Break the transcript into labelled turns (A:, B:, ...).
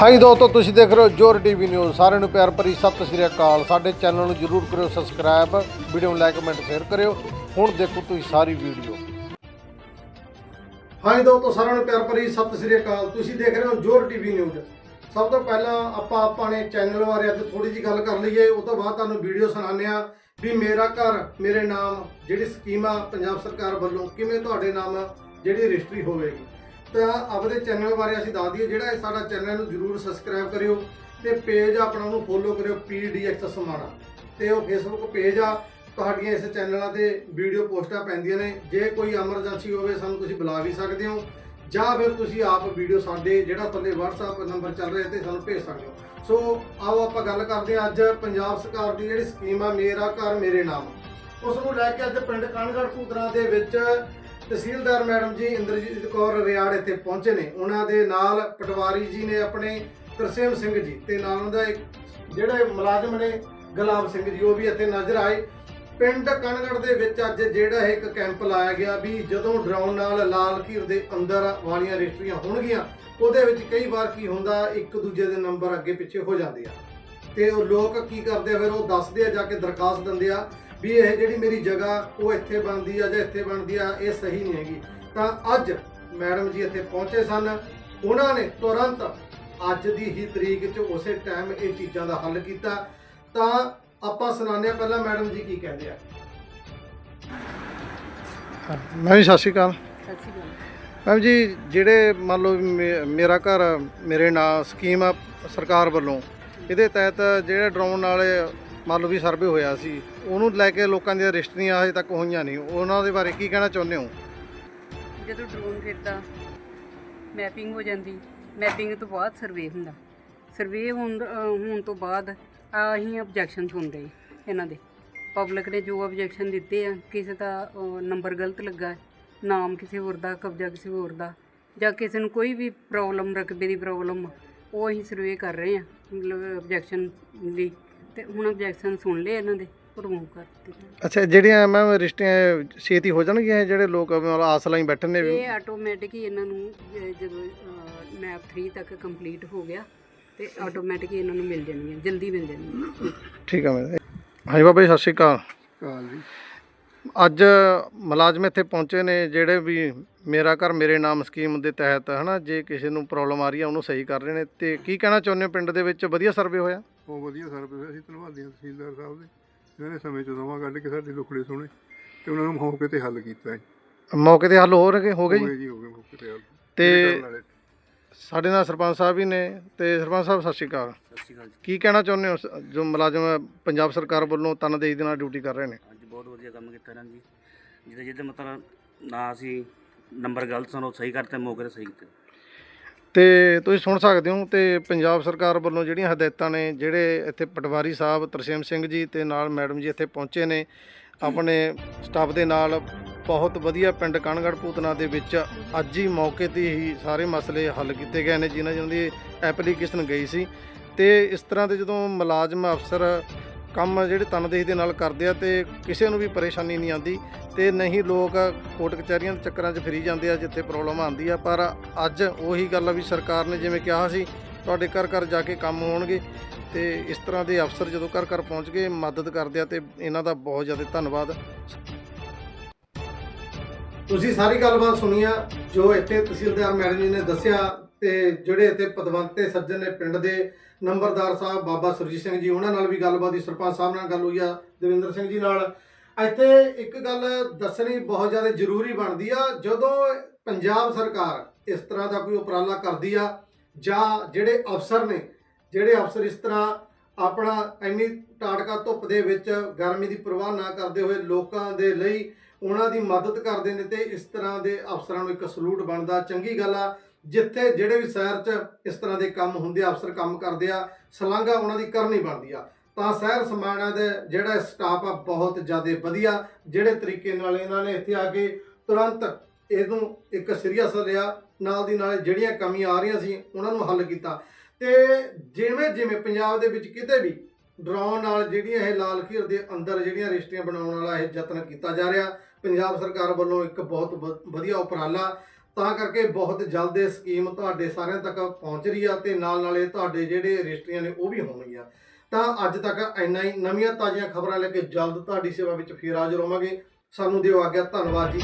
A: High ਦੋਸਤੋ, ਤੁਸੀਂ ਦੇਖ ਰਹੇ ਹੋ ਜੋਰ ਟੀਵੀ ਨਿਊਜ਼। ਸਾਰਿਆਂ ਨੂੰ ਪਿਆਰ ਭਰੀ ਸਤਿ ਸ੍ਰੀ ਅਕਾਲ। ਸਾਡੇ ਚੈਨਲ ਨੂੰ ਜਰੂਰ ਕਰਿਓ ਸਬਸਕ੍ਰਾਈਬ ਵੀਡੀਓ ਨੂੰ ਲਾਈਕ ਕਮੈਂਟ ਸ਼ੇਅਰ ਕਰਿਓ। ਹੁਣ ਦੇਖੋ ਤੁਸੀਂ ਸਾਰੀ ਵੀਡੀਓ ਹਾਈ ਦੋਸਤੋ, ਸਾਰਿਆਂ ਨੂੰ ਪਿਆਰ ਭਰੀ ਸਤਿ ਸ੍ਰੀ ਅਕਾਲ। ਤੁਸੀਂ ਦੇਖ ਰਹੇ ਹੋ ਜੋਰ ਟੀਵੀ ਨਿਊਜ਼। ਸਭ ਤੋਂ ਪਹਿਲਾਂ ਆਪਾਂ ਆਪਾਂ ਨੇ ਚੈਨਲ ਬਾਰੇ ਅੱਜ ਥੋੜੀ ਜੀ ਗੱਲ ਕਰ ਲਈਏ। ਉਸ ਤੋਂ ਬਾਅਦ ਤੁਹਾਨੂੰ ਵੀਡੀਓ ਸੁਣਾਉਂਦੇ ਆ ਵੀ ਮੇਰਾ ਘਰ, ਮੇਰੇ ਨਾਮ, ਜਿਹੜੀ ਸਕੀਮ ਆ ਪੰਜਾਬ ਸਰਕਾਰ ਵੱਲੋਂ ਕਿਵੇਂ ਤੁਹਾਡੇ ਨਾਮ ਜਿਹੜੀ ਰਜਿਸਟਰੀ ਹੋਵੇਗੀ। ਤਾਂ ਆਪਦੇ ਚੈਨਲ ਬਾਰੇ ਅਸੀਂ ਦੱਸ ਦਈਏ, ਜਿਹੜਾ ਇਹ ਸਾਡਾ ਚੈਨਲ ਨੂੰ ਜਰੂਰ ਸਬਸਕ੍ਰਾਈਬ ਕਰਿਓ ਤੇ ਪੇਜ ਆਪਣਾ ਨੂੰ ਫੋਲੋ ਕਰਿਓ ਪੀਡੀਐਕਸ ਸਮਾਣਾ। ਤੇ ਉਹ ਫੇਸਬੁੱਕ ਪੇਜ ਆ, ਤੁਹਾਡੀਆਂ ਇਸ ਚੈਨਲਾਂ ਤੇ ਵੀਡੀਓ ਪੋਸਟਾਂ ਪੈਂਦੀਆਂ ਨੇ। ਜੇ ਕੋਈ ਐਮਰਜੈਂਸੀ ਹੋਵੇ, ਸਾਨੂੰ ਤੁਸੀਂ ਬੁਲਾ ਵੀ ਸਕਦੇ ਹੋ, ਜਾਂ ਫਿਰ ਤੁਸੀਂ ਆਪ ਵੀਡੀਓ ਸਾਡੇ ਜਿਹੜਾ ਥੱਲੇ WhatsApp ਨੰਬਰ ਚੱਲ ਰਿਹਾ ਤੇ ਸਾਨੂੰ ਭੇਜ ਸਕਦੇ ਹੋ। ਸੋ ਆਓ ਆਪਾਂ ਗੱਲ ਕਰਦੇ ਹਾਂ ਅੱਜ ਪੰਜਾਬ ਸਰਕਾਰ ਦੀ ਜਿਹੜੀ ਸਕੀਮ ਆ, ਮੇਰਾ ਘਰ, ਮੇਰੇ ਨਾਮ। ਉਸ ਨੂੰ ਲੈ ਕੇ ਅੱਜ ਪਿੰਡ ਕਾਨਗੜ ਪੂਤਰਾ ਦੇ ਵਿੱਚ ਤਹਿਸੀਲਦਾਰ ਮੈਡਮ ਜੀ ਇੰਦਰਜੀਤ ਕੌਰ ਰਿਆੜ ਇੱਥੇ ਪਹੁੰਚੇ ਨੇ। ਉਹਨਾਂ ਦੇ ਨਾਲ ਪਟਵਾਰੀ ਜੀ ਨੇ ਆਪਣੇ ਤਰਸੇਮ ਸਿੰਘ ਜੀ ਤੇ ਨਾਲ ਉਹਦਾ ਇੱਕ ਜਿਹੜੇ ਮੁਲਾਜ਼ਮ ਨੇ ਗੁਲਾਬ ਸਿੰਘ ਜੀ, ਉਹ ਵੀ ਇੱਥੇ ਨਜ਼ਰ ਆਏ। ਪਿੰਡ ਕਨਗੜ ਦੇ ਵਿੱਚ ਅੱਜ ਜਿਹੜਾ ਇਹ ਇੱਕ ਕੈਂਪ ਲਾਇਆ ਗਿਆ ਵੀ ਜਦੋਂ ਡਰਾਉਣ ਨਾਲ ਲਾਲ ਘੀਰ ਦੇ ਅੰਦਰ ਵਾਲੀਆਂ ਰਜਿਸਟਰੀਆਂ ਹੋਣਗੀਆਂ, ਉਹਦੇ ਵਿੱਚ ਕਈ ਵਾਰ ਕੀ ਹੁੰਦਾ, ਇੱਕ ਦੂਜੇ ਦੇ ਨੰਬਰ ਅੱਗੇ ਪਿੱਛੇ ਹੋ ਜਾਂਦੇ ਆ। ਤੇ ਉਹ ਲੋਕ ਕੀ ਕਰਦੇ ਆ ਫਿਰ ਉਹ ਦੱਸਦੇ ਆ ਜਾ ਕੇ ਦਰਖਾਸਤ ਦਿੰਦੇ ਆ ਵੀ ਇਹ ਜਿਹੜੀ ਮੇਰੀ ਜਗ੍ਹਾ ਉਹ ਇੱਥੇ ਬਣਦੀ ਆ ਜਾਂ ਇੱਥੇ ਬਣਦੀ ਆ ਇਹ ਸਹੀ ਨਹੀਂ ਹੈਗੀ। ਤਾਂ ਅੱਜ ਮੈਡਮ ਜੀ ਇੱਥੇ ਪਹੁੰਚੇ ਸਨ। ਉਹਨਾਂ ਨੇ ਤੁਰੰਤ ਅੱਜ ਦੀ ਹੀ ਤਰੀਕ 'ਚ ਉਸੇ ਟਾਈਮ ਇਹ ਚੀਜ਼ਾਂ ਦਾ ਹੱਲ ਕੀਤਾ। ਤਾਂ ਆਪਾਂ ਸੁਣਾਉਂਦੇ ਹਾਂ ਪਹਿਲਾਂ ਮੈਡਮ ਜੀ ਕੀ ਕਹਿੰਦੇ ਆ। ਮੈਂ ਵੀ ਸਤਿ ਸ਼੍ਰੀ ਅਕਾਲ।
B: ਸਤਿ ਸ਼੍ਰੀ ਅਕਾਲ।
A: ਮੈਮ ਜੀ ਜਿਹੜੇ ਮੰਨ ਲਓ ਮੇਰਾ ਘਰ ਮੇਰੇ ਨਾਂ ਸਕੀਮ ਆ ਸਰਕਾਰ ਵੱਲੋਂ। ਇਹਦੇ ਤਹਿਤ ਜਿਹੜੇ ਡਰਾਉਣ ਵਾਲੇ ਮੰਨ ਲਓ ਵੀ ਸਰਵੇ ਹੋਇਆ ਸੀ, ਉਹਨੂੰ ਲੈ ਕੇ ਲੋਕਾਂ ਦੀਆਂ ਰਿਸ਼ਤੀਆਂ ਹਜੇ ਤੱਕ ਹੋਈਆਂ ਨਹੀਂ। ਉਹਨਾਂ ਦੇ ਬਾਰੇ ਕੀ ਕਹਿਣਾ ਚਾਹੁੰਦੇ ਹੋ?
B: ਜਦੋਂ ਡਰੋਨ ਫਿਰਦਾ ਮੈਪਿੰਗ ਹੋ ਜਾਂਦੀ। ਮੈਪਿੰਗ ਤੋਂ ਬਾਅਦ ਸਰਵੇ ਹੁੰਦਾ। ਸਰਵੇ ਹੋਣ ਹੋਣ ਤੋਂ ਬਾਅਦ ਅਸੀਂ ਆਬਜੈਕਸ਼ਨ ਸੁਣਦੇ ਇਹਨਾਂ ਦੇ। ਪਬਲਿਕ ਨੇ ਜੋ ਆਬਜੈਕਸ਼ਨ ਦਿੱਤੇ ਆ, ਕਿਸੇ ਦਾ ਨੰਬਰ ਗਲਤ ਲੱਗਾ, ਨਾਮ ਕਿਸੇ ਹੋਰ ਦਾ, ਕਬਜ਼ਾ ਕਿਸੇ ਹੋਰ ਦਾ, ਜਾਂ ਕਿਸੇ ਨੂੰ ਕੋਈ ਵੀ ਪ੍ਰੋਬਲਮ ਰਕਬੇ ਦੀ ਪ੍ਰੋਬਲਮ ਉਹ ਅਸੀਂ ਸਰਵੇ ਕਰ ਰਹੇ ਆ। ਮਤਲਬ ਆਬਜੈਕਸ਼ਨ ਲਈ ਤੇ ਹੁਣ ਆਬਜੈਕਸ਼ਨ ਸੁਣ ਲਏ ਇਹਨਾਂ ਦੇ ਰਿਮੂਵ ਕਰ ਦਿੱਤੇ
A: ਅੱਛਾ ਜਿਹੜੀਆਂ ਮੈਮ ਰਜਿਸਟਰੀਆਂ ਛੇਤੀ ਹੋ ਜਾਣਗੀਆਂ ਜਿਹੜੇ ਲੋਕ ਮਤਲਬ ਆਸ ਲਾਈ ਬੈਠੇ ਨੇ ਵੀ?
B: ਇਹ ਆਟੋਮੈਟਿਕ ਹੀ ਇਹਨਾਂ ਨੂੰ ਅਹ, ਜਦੋਂ ਮੈਪ 3 ਤੱਕ ਕੰਪਲੀਟ ਹੋ ਗਿਆ ਤੇ ਆਟੋਮੈਟਿਕ ਹੀ ਇਹਨਾਂ ਨੂੰ ਮਿਲ ਜਾਣਗੀਆਂ ਜਲਦੀ ਮਿਲ ਜਾਣਗੀਆਂ।
A: ਠੀਕ ਆ ਮੈਂ ਹਾਂਜੀ ਬਾਬਾ ਜੀ ਸਤਿ ਸ਼੍ਰੀ ਅਕਾਲ।
C: ਕਾਲ ਜੀ।
A: ਅੱਜ ਮੁਲਾਜ਼ਮ ਇੱਥੇ ਪਹੁੰਚੇ ਨੇ ਜਿਹੜੇ ਵੀ ਮੇਰਾ ਘਰ ਮੇਰੇ ਨਾਮ ਸਕੀਮ ਦੇ ਤਹਿਤ ਹਨਾ ਜੇ ਕਿਸੇ ਨੂੰ ਪ੍ਰੋਬਲਮ ਆ ਰਹੀ ਆ ਉਹਨੂੰ ਸਹੀ ਕਰ ਰਹੇ ਨੇ। ਤੇ ਕੀ ਕਹਿਣਾ ਚਾਹੁੰਦੇ ਹੋ? ਪਿੰਡ ਦੇ ਵਿੱਚ ਵਧੀਆ ਸਰਵੇ ਹੋਇਆ?
C: ਬਹੁਤ ਵਧੀਆ ਸਰਵਿਸ ਹੋਇਆ। ਅਸੀਂ ਧੰਨਵਾਦੀ ਹਾਂ ਤਹਿਸੀਲਦਾਰ ਸਾਹਿਬ ਦੇ। ਇਹਨਾਂ ਨੇ ਸਮੇਂ ਚੋਂ ਸਮਾਂ ਕੱਢ ਕੇ ਸਾਡੇ ਦੁੱਖੜੇ ਸੁਣੇ ਤੇ ਉਹਨਾਂ ਨੂੰ ਮੌਕੇ ਤੇ ਹੱਲ ਕੀਤਾ ਹੈ।
A: ਮੌਕੇ ਤੇ ਹੱਲ ਹੋ ਰਹੇ ਹੋ ਗਏ ਜੀ?
C: ਹੋ ਗਏ ਜੀ ਹੋ ਗਏ ਮੌਕੇ ਤੇ ਹੱਲ।
A: ਤੇ। ਸਾਡੇ ਨਾਲ ਸਰਪੰਚ ਸਾਹਿਬ ਵੀ ਨੇ ਤੇ ਸਰਪੰਚ ਸਾਹਿਬ ਸਤਿ ਸ਼੍ਰੀ ਅਕਾਲ।
D: ਸਤਿ ਸ਼੍ਰੀ ਅਕਾਲ ਜੀ।
A: ਕੀ ਕਹਿਣਾ ਚਾਹੁੰਦੇ ਹੋ? ਸ- ਜੋ ਮੁਲਾਜ਼ਮ ਪੰਜਾਬ ਸਰਕਾਰ ਵੱਲੋਂ ਤਨਦੇਹੀ ਦੇ ਨਾਲ ਡਿਊਟੀ ਕਰ ਰਹੇ ਨੇ?
D: ਬਹੁਤ ਵਧੀਆ ਕੰਮ ਕੀਤਾ ਇਹਨਾਂ ਜੀ। ਜਿਹਦੇ ਜਿਹਦੇ ਮਤਲਬ ਨਾ ਅਸੀਂ ਨੰਬਰ ਗਲਤ ਸਨ ਉਹ ਸਹੀ ਕਰਤੇ, ਮੌਕੇ ਤੇ ਸਹੀ ਕੀਤੇ।
A: ਤੇ ਤੁਸੀਂ ਸੁਣ ਸਕਦੇ ਹੋ ਤੇ ਪੰਜਾਬ ਸਰਕਾਰ ਵੱਲੋਂ ਜਿਹੜੀਆਂ ਹਦਾਇਤਾਂ ਨੇ, ਜਿਹੜੇ ਇੱਥੇ ਪਟਵਾਰੀ ਸਾਹਿਬ ਤਰਸੇਮ ਸਿੰਘ ਜੀ ਤੇ ਨਾਲ ਮੈਡਮ ਜੀ ਇੱਥੇ ਪਹੁੰਚੇ ਨੇ, ਆਪਣੇ ਸਟਾਫ ਦੇ ਨਾਲ ਬਹੁਤ ਵਧੀਆ ਪਿੰਡ ਕਣਗੜ ਪੂਤਨਾ ਦੇ ਵਿੱਚ ਅੱਜ ਹੀ ਮੌਕੇ ਤੇ ਹੀ ਸਾਰੇ ਮਸਲੇ ਹੱਲ ਕੀਤੇ ਗਏ ਨੇ, ਜਿਨ੍ਹਾਂ ਜਿਨ੍ਹਾਂ ਦੀ ਐਪਲੀਕੇਸ਼ਨ ਗਈ ਸੀ। ਤੇ ਇਸ ਤਰ੍ਹਾਂ ਦੇ ਜਦੋਂ ਮੁਲਾਜ਼ਮ ਅਫਸਰ ਕੰਮ ਜਿਹੜੇ ਤਨਦੇਹੀ ਦੇ ਨਾਲ ਕਰਦੇ ਆ ਤੇ ਕਿਸੇ ਨੂੰ ਵੀ ਪਰੇਸ਼ਾਨੀ ਨਹੀਂ ਆਉਂਦੀ ਤੇ ਨਹੀਂ ਲੋਕ ਕੋਰਟ ਕਚਹਿਰੀਆਂ ਦੇ ਚੱਕਰਾਂ 'ਚ ਫਿਰੀ ਜਾਂਦੇ ਆ ਜਿੱਥੇ ਪ੍ਰੋਬਲਮ ਆਉਂਦੀ ਆ। ਪਰ ਅੱਜ ਉਹੀ ਗੱਲ ਆ ਵੀ ਸਰਕਾਰ ਨੇ ਜਿਵੇਂ ਕਿਹਾ ਸੀ, ਤੁਹਾਡੇ ਘਰ ਘਰ ਜਾ ਕੇ ਕੰਮ ਹੋਣਗੇ ਤੇ ਇਸ ਤਰ੍ਹਾਂ ਦੇ ਅਫਸਰ ਜਦੋਂ ਘਰ ਘਰ ਪਹੁੰਚ ਕੇ ਮਦਦ ਕਰਦੇ ਆ ਤੇ ਇਹਨਾਂ ਦਾ ਬਹੁਤ ਜ਼ਿਆਦਾ ਧੰਨਵਾਦ। ਤੁਸੀਂ ਸਾਰੀ ਗੱਲਬਾਤ ਸੁਣੀ ਆ, ਜੋ ਇੱਥੇ ਤਹਿਸੀਲਦਾਰ ਮੈਡਮ ਜੀ ਨੇ ਦੱਸਿਆ ਤੇ ਜਿਹੜੇ ਇੱਥੇ ਪਦਵੰਤ ਤੇ ਸੱਜਣ ਨੇ ਪਿੰਡ ਦੇ ਨੰਬਰਦਾਰ ਸਾਹਿਬ ਬਾਬਾ ਸੁਰਜੀਤ ਸਿੰਘ ਜੀ, ਉਹਨਾਂ ਨਾਲ ਵੀ ਗੱਲਬਾਤ ਦੀ ਸਰਪੰਚ ਸਾਹਿਬ ਨਾਲ ਗੱਲ ਹੋਈ ਆ, ਦਵਿੰਦਰ ਸਿੰਘ ਜੀ ਨਾਲ। ਇੱਥੇ ਇੱਕ ਗੱਲ ਦੱਸਣੀ ਬਹੁਤ ਜ਼ਿਆਦਾ ਜ਼ਰੂਰੀ ਬਣਦੀ ਆ, ਜਦੋਂ ਪੰਜਾਬ ਸਰਕਾਰ ਇਸ ਤਰ੍ਹਾਂ ਦਾ ਕੋਈ ਉਪਰਾਲਾ ਕਰਦੀ ਆ, ਜਾਂ ਜਿਹੜੇ ਅਫਸਰ ਨੇ, ਜਿਹੜੇ ਅਫਸਰ ਇਸ ਤਰ੍ਹਾਂ ਆਪਣਾ ਇੰਨੀ ਟਾਟਕਾ ਧੁੱਪ ਦੇ ਵਿੱਚ ਗਰਮੀ ਦੀ ਪਰਵਾਹ ਨਾ ਕਰਦੇ ਹੋਏ ਲੋਕਾਂ ਦੇ ਲਈ ਉਹਨਾਂ ਦੀ ਮਦਦ ਕਰਦੇ ਨੇ, ਤੇ ਇਸ ਤਰ੍ਹਾਂ ਦੇ ਅਫਸਰਾਂ ਨੂੰ ਇੱਕ ਸਲੂਟ ਬਣਦਾ, ਚੰਗੀ ਗੱਲ ਆ। ਜਿੱਥੇ ਜਿਹੜੇ ਵੀ ਸ਼ਹਿਰ 'ਚ ਇਸ ਤਰ੍ਹਾਂ ਦੇ ਕੰਮ ਹੁੰਦੇ ਆ, ਅਫਸਰ ਕੰਮ ਕਰਦੇ ਆ, ਸਲਾਂਘਾ ਉਹਨਾਂ ਦੀ ਕਰਨੀ ਬਣਦੀ ਆ। ਤਾਂ ਸ਼ਹਿਰ ਸਮਾਣਾ ਦੇ ਜਿਹੜਾ ਸਟਾਫ ਆ, ਬਹੁਤ ਜ਼ਿਆਦਾ ਵਧੀਆ, ਜਿਹੜੇ ਤਰੀਕੇ ਨਾਲ ਇਹਨਾਂ ਨੇ ਇੱਥੇ ਆ ਕੇ ਤੁਰੰਤ ਇਹਨੂੰ ਇੱਕ ਸੀਰੀਅਸ ਲਿਆ ਨਾਲ ਦੀ ਨਾਲ ਜਿਹੜੀਆਂ ਕਮੀਆਂ ਆ ਰਹੀਆਂ ਸੀ, ਉਹਨਾਂ ਨੂੰ ਹੱਲ ਕੀਤਾ। ਤੇ ਜਿਵੇਂ ਜਿਵੇਂ ਪੰਜਾਬ ਦੇ ਵਿੱਚ ਕਿਤੇ ਵੀ ਡਰਾਉਣ ਨਾਲ ਜਿਹੜੀਆਂ ਇਹ ਲਾਲ ਖੀਰ ਦੇ ਅੰਦਰ ਜਿਹੜੀਆਂ ਰਜਿਸਟਰੀਆਂ ਬਣਾਉਣ ਵਾਲਾ ਇਹ ਯਤਨ ਕੀਤਾ ਜਾ ਰਿਹਾ, ਪੰਜਾਬ ਸਰਕਾਰ ਵੱਲੋਂ ਇੱਕ ਬਹੁਤ ਵ- ਵਧੀਆ ਉਪਰਾਲਾ ਤਾਂ ਕਰਕੇ ਬਹੁਤ ਜਲਦ ਇਹ ਸਕੀਮ ਤੁਹਾਡੇ ਸਾਰਿਆਂ ਤੱਕ ਪਹੁੰਚ ਰਹੀ ਆ ਤੇ ਨਾਲ ਨਾਲ ਇਹ ਤੁਹਾਡੇ ਜਿਹੜੇ ਰਜਿਸਟਰੀਆਂ ਨੇ ਉਹ ਵੀ ਹੋਣਗੀਆਂ। ਤਾਂ ਅੱਜ ਤੱਕ ਇੰਨਾ ਹੀ ਨਵੀਆਂ ਤਾਜ਼ੀਆਂ ਖਬਰਾਂ ਲੈ ਕੇ ਜਲਦ ਤੁਹਾਡੀ ਸੇਵਾ ਵਿੱਚ ਫੇਰ ਹਾਜ਼ਰ ਹੋਵਾਂਗੇ। ਸਾਨੂੰ ਦਿਓ ਆਗਿਆ, ਧੰਨਵਾਦ ਜੀ।